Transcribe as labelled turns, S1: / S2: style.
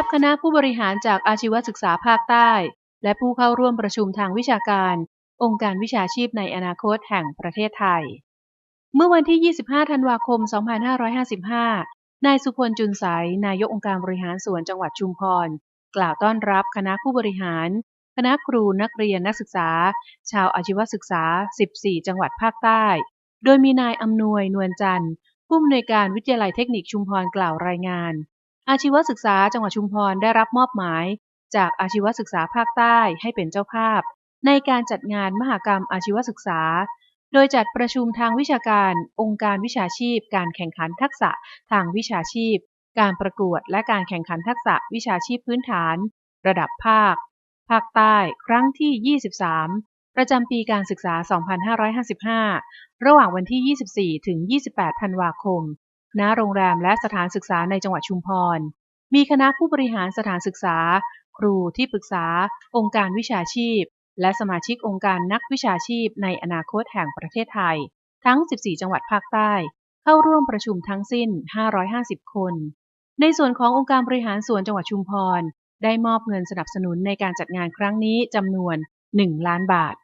S1: ับคณะผู้บริหารจากอาชีวศึกษาภาคใต้ และผู้เข้าร่วมประชุมทางวิชาการ องค์การวิชาชีพในอนาคตแห่งประเทศไทย เมื่อวันที่ 25 ธันวาคม 2555 นายสุพลจุนสายนายกองค์การบริหารส่วนจังหวัดชุมพร กล่าวต้อนรับคณะผู้บริหาร คณะครูนักเรียนนักศึกษา ชาวอาชีวศึกษา 14 จังหวัดภาคใต้ โดยมีนายอำนวยนวลจันทร์ผู้อำนวยการวิทยาลัยเทคนิคชุมพรกล่าวรายงาน อาชีวศึกษาจังหวัดชุมพรได้รับมอบหมาย จากอาชีวศึกษาภาคใต้ให้เป็นเจ้าภาพ ในการจัดงานมหกรรมอาชีวศึกษา โดยจัดประชุมทางวิชาการ องค์การวิชาชีพ การแข่งขันทักษะทางวิชาชีพ การประกวดและการแข่งขันทักษะวิชาชีพพื้นฐาน ระดับภาค ภาคใต้ ครั้งที่ 23 ประจำปีการศึกษา 2555 ระหว่างวันที่ 24 ถึง 28 ธันวาคม ณโรงแรมและสถานศึกษาในจังหวัดชุมพร มีคณะผู้บริหารสถานศึกษา ครูที่ปรึกษา องค์การวิชาชีพ และสมาชิกองค์การนักวิชาชีพในอนาคตแห่งประเทศไทย ทั้ง 14 จังหวัดภาคใต้ เข้าร่วมประชุมทั้งสิ้น 550 คน ในส่วนขององค์การบริหารส่วนจังหวัดชุมพร ได้มอบเงินสนับสนุนในการจัดงานครั้งนี้จำนวน 1 ล้านบาท